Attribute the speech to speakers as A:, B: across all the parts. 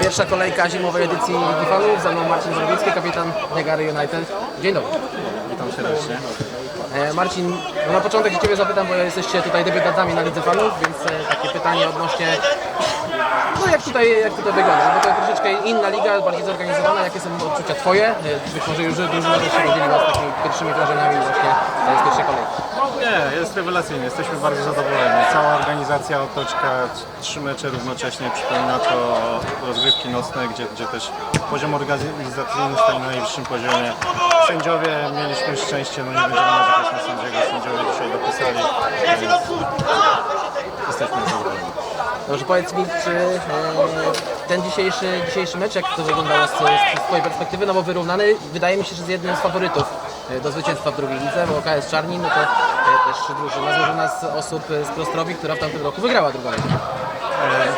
A: Pierwsza kolejka zimowej edycji Ligi Fanów. Za mną Marcin Zrobicki, kapitan Negary United. Dzień dobry.
B: Witam serdecznie.
A: E, Marcin, no na początek się Ciebie zapytam, bo jesteście tutaj debiutantami na Lidze Fanów, więc e, takie pytanie odnośnie no jak tutaj, jak tutaj wygląda, bo to troszeczkę inna liga, bardziej zorganizowana, jakie są odczucia Twoje? E, Być może już dużo się podzieliła z takimi pierwszymi wrażeniami właśnie z pierwszej kolejki.
B: Nie, jest rewelacyjnie, jesteśmy bardzo zadowoleni. Cała organizacja, otoczka, trzy mecze równocześnie przypomina to rozgrywki nocne, gdzie, gdzie też poziom organizacyjny stoi na najwyższym poziomie. Sędziowie, mieliśmy szczęście, no nie będziemy narzekać na sędziego, sędziowie dzisiaj dopisali, jesteśmy zadowoleni.
A: Dobrze, powiedz mi, czy e, ten dzisiejszy, dzisiejszy mecz, jak to wyglądało z, z Twojej perspektywy, no bo wyrównany, wydaje mi się, że jest jednym z faworytów e, do zwycięstwa w drugiej lidze, bo KS Czarnin, no to e, też drużyna złożona z osób e, z Prostrowi, która w tamtym roku wygrała drugą ligę.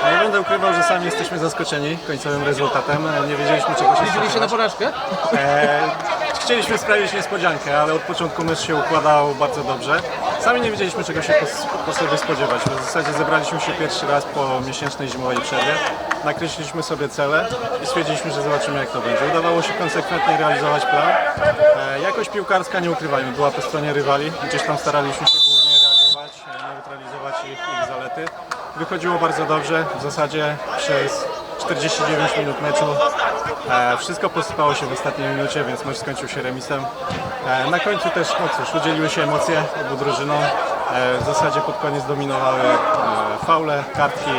B: E, Nie będę ukrywał, że sami jesteśmy zaskoczeni końcowym rezultatem. E, Nie wiedzieliśmy czego się
A: Widzieli się na
B: spodziewać.
A: porażkę?
B: E, chcieliśmy sprawić niespodziankę, ale od początku mecz się układał bardzo dobrze. Sami nie wiedzieliśmy czego się po, po sobie spodziewać. W zasadzie zebraliśmy się pierwszy raz po miesięcznej zimowej przerwie. Nakreśliliśmy sobie cele i stwierdziliśmy, że zobaczymy jak to będzie. Udawało się konsekwentnie realizować plan. E, jakość piłkarska nie ukrywajmy, była po stronie rywali. Gdzieś tam staraliśmy się głównie reagować, e, neutralizować ich, ich zalety. Wychodziło bardzo dobrze. W zasadzie przez 49 minut meczu. E, wszystko posypało się w ostatniej minucie, więc mecz skończył się remisem. E, na końcu też, no cóż, udzieliły się emocje obu drużynom. E, w zasadzie pod koniec dominowały e, faule, kartki.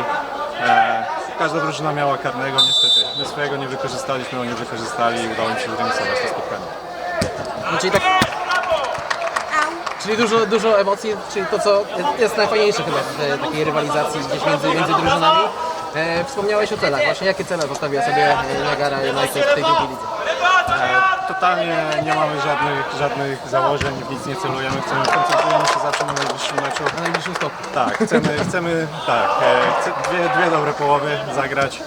B: E, każda drużyna miała karnego, niestety. My swojego nie wykorzystaliśmy, oni wykorzystali i udało im się zremisować to spotkanie.
A: No, czyli tak... Czyli dużo, dużo emocji, czyli to co jest najfajniejsze chyba w takiej rywalizacji gdzieś między, między drużynami. E, wspomniałeś o celach, właśnie jakie cele postawiła sobie Niagara United w tej drugiej lidze?
B: E, Totalnie nie mamy żadnych, żadnych założeń, w nic nie celujemy, chcemy, koncentrujemy się zawsze na najbliższym meczu.
A: Na najbliższym.
B: Tak, chcemy, chcemy tak, e, chce, dwie, dwie dobre połowy zagrać.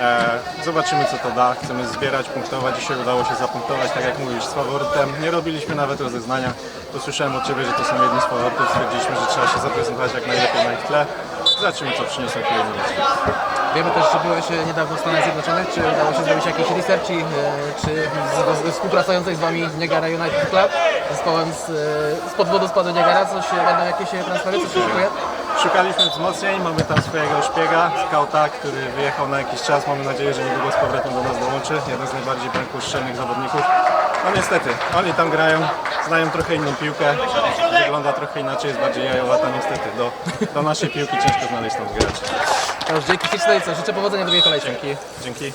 B: E, zobaczymy co to da. Chcemy zbierać, punktować. Dzisiaj udało się zapunktować, tak jak mówisz, z faworytem. Nie robiliśmy nawet rozeznania. Usłyszałem od Ciebie, że to są jedni z faworytów. Stwierdziliśmy, że trzeba się zaprezentować jak najlepiej na ich tle. Zobaczymy co przyniosą kolejne mecze.
A: Wiemy też, że byłeś e, niedawno w Stanach Zjednoczonych. Czy udało się zrobić jakiś research, e, czy z, z, współpracującej z Wami Niagara United Club, zespołem z, e, z podwodospadu Niagara, coś, będą jakieś transfery, coś się?
B: Szukaliśmy wzmocnień, mamy tam swojego szpiega, skauta, który wyjechał na jakiś czas. Mamy nadzieję, że niedługo z powrotem do nas dołączy. Jeden z najbardziej pękuszczelnych zawodników. No niestety, oni tam grają, znają trochę inną piłkę, wygląda trochę inaczej, jest bardziej jajowata niestety. Do, do naszej piłki ciężko znaleźć tam grać.
A: To już dzięki ślicznej, życzę powodzenia drugiej kolejce.
B: Dzięki.